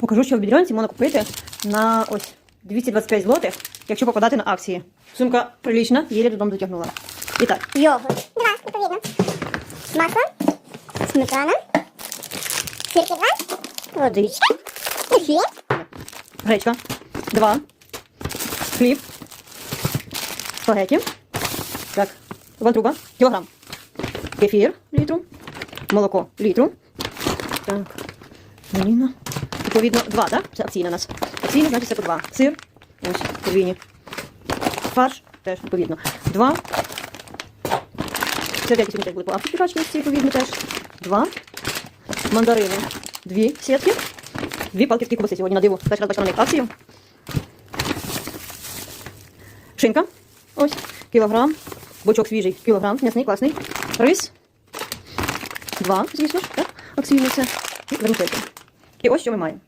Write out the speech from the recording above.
Покажу, що в бідронці можна купити на ось 225 злотих, якщо попадати на акції. Сумка прилічна, її додому дотягнула. І так, Йогурт. Два, відповідно. Масло. Сметана. Сирки два. Водичка. Хліб. гречка, два, хліб, спагеті, так, вантруба, кілограм, кефір літру, молоко літру, так, ванільна, відповідно, два, так? Це акційна у нас. Акційна, значить, це по два. Сир, ось, подвійні. Фарш, теж, відповідно, два. Серветки сьогодні теж були по пачці, відповідно, теж. Два. Мандарини, дві сітки. Дві палки кубаси сьогодні на диво. Перший раз бачила на них акцію. Шинка. Ось. Кілограм. Бочок свіжий. Кілограм. М'ясний, класний. Рис. Два, звісно ж. Так. Акційний це. І вермишельки. І ось що ми маємо.